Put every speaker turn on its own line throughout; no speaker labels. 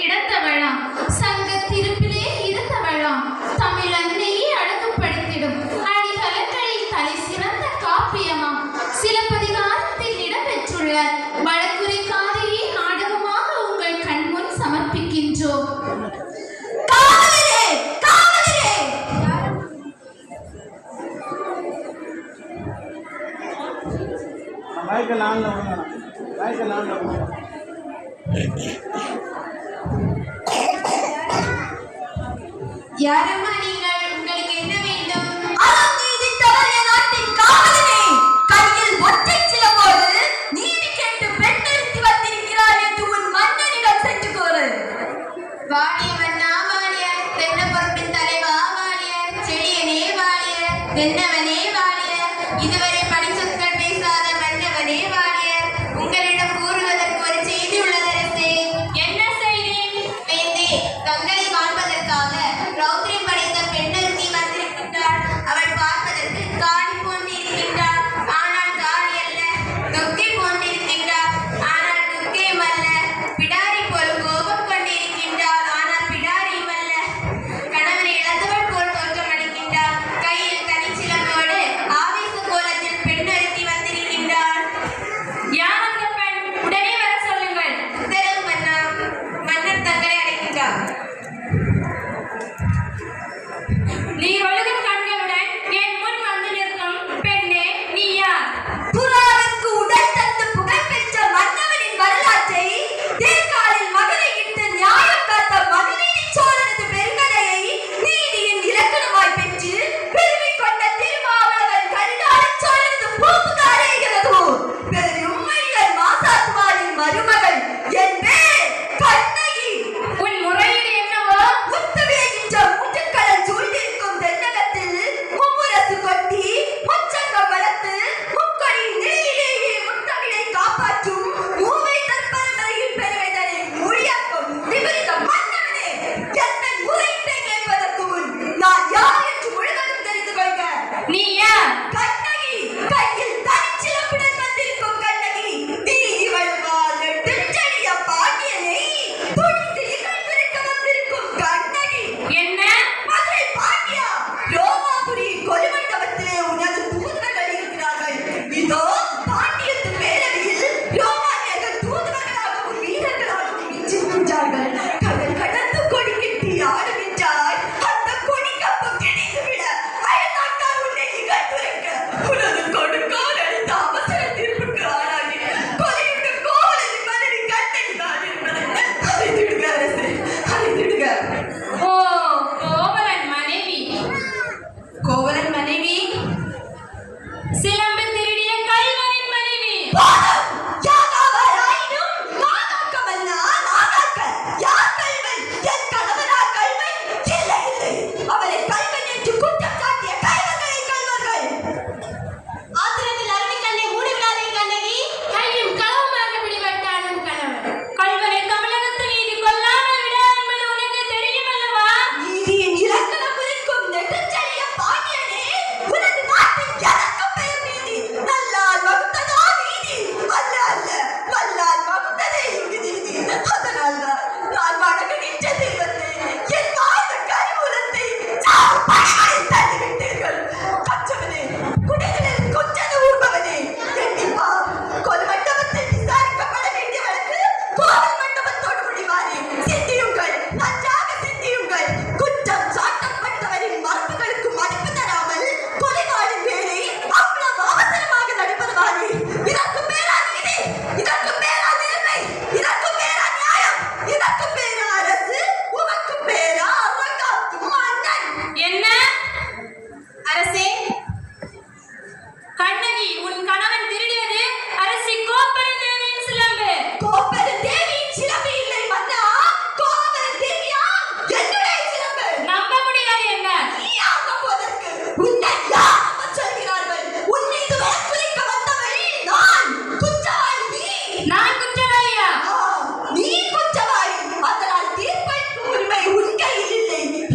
கிடந்தவளாம் சங்க திருப்பிலே இருந்தவளாம் தமிழ் அன்னையே அழகுப்படுத்திடும் அடிகலங்களில் தலை சிறந்த காப்பியமாம். சிலப்பதிகாரத்தில் இடம்பெற்றுள்ள வழக்குரை காதையே நாடகமாக உங்கள் கண்முன் சமர்ப்பிக்கின்றோம்.
வாழ்க்கை லான்ல
யாரம்மா நீங்கள்? உங்களுக்கு என்ன வேண்டும்? வாணியவன் நாவாணியர் தென்ன பொருட்டு தலைவா வாணியர் செடியனே வாணியர் தென்னவன் Mother! Mother!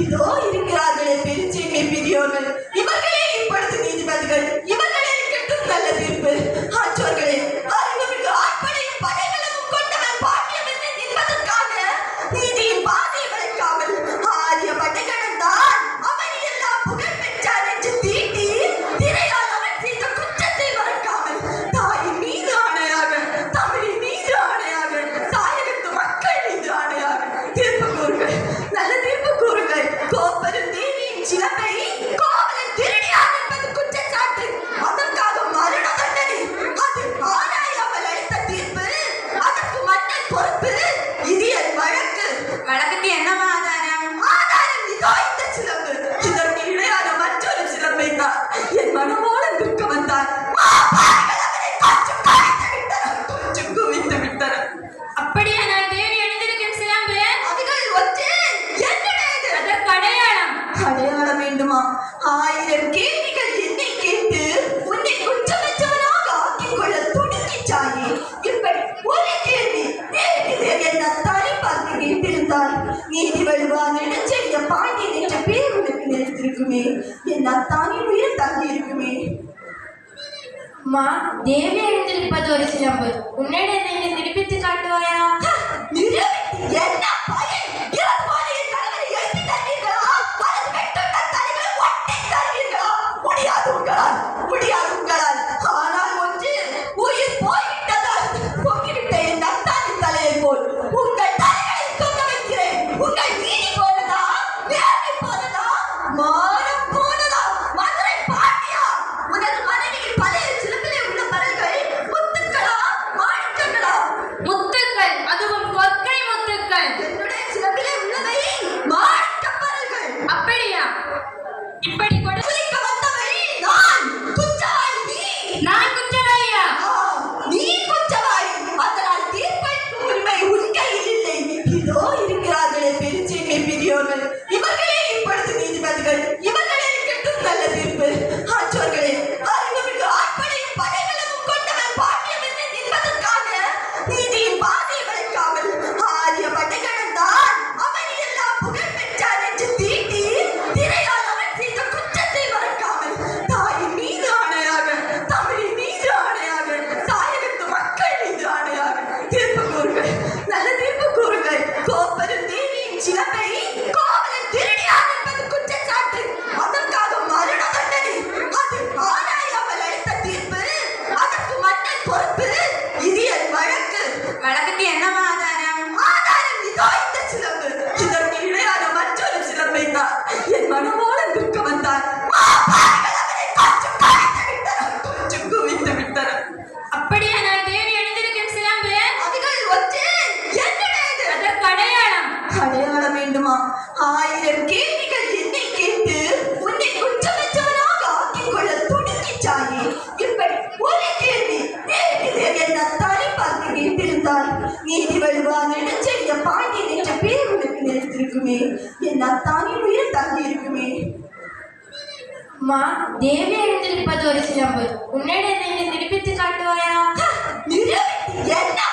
you இருக்குமே. என் அத்தானியுடைய தங்கி இருக்குமே.
அம்மா தேவி எழுந்திருப்பது ஒரு சிறப்பு உன்னிடம் நீங்கள் நிரூபித்து காட்டுவாயா?
நிரூபித்து என்ன? ஐயோ இருக்கிறார்களே பிரிச்சு நீ பிரியோர்கள் நீதி வழுவாது நெடுஞ்செடிய பாண்டியன் என்ற பேர் உனக்கு நினைத்திருக்குமே. என் அத்தானி உயிர் தங்கி இருக்குமே
அம்மா தேவி எழுந்திருப்பது ஒரு சிலம்பு. உன்னிடம் நீங்கள் நிரூபித்து காட்டுவாயா?
என்ன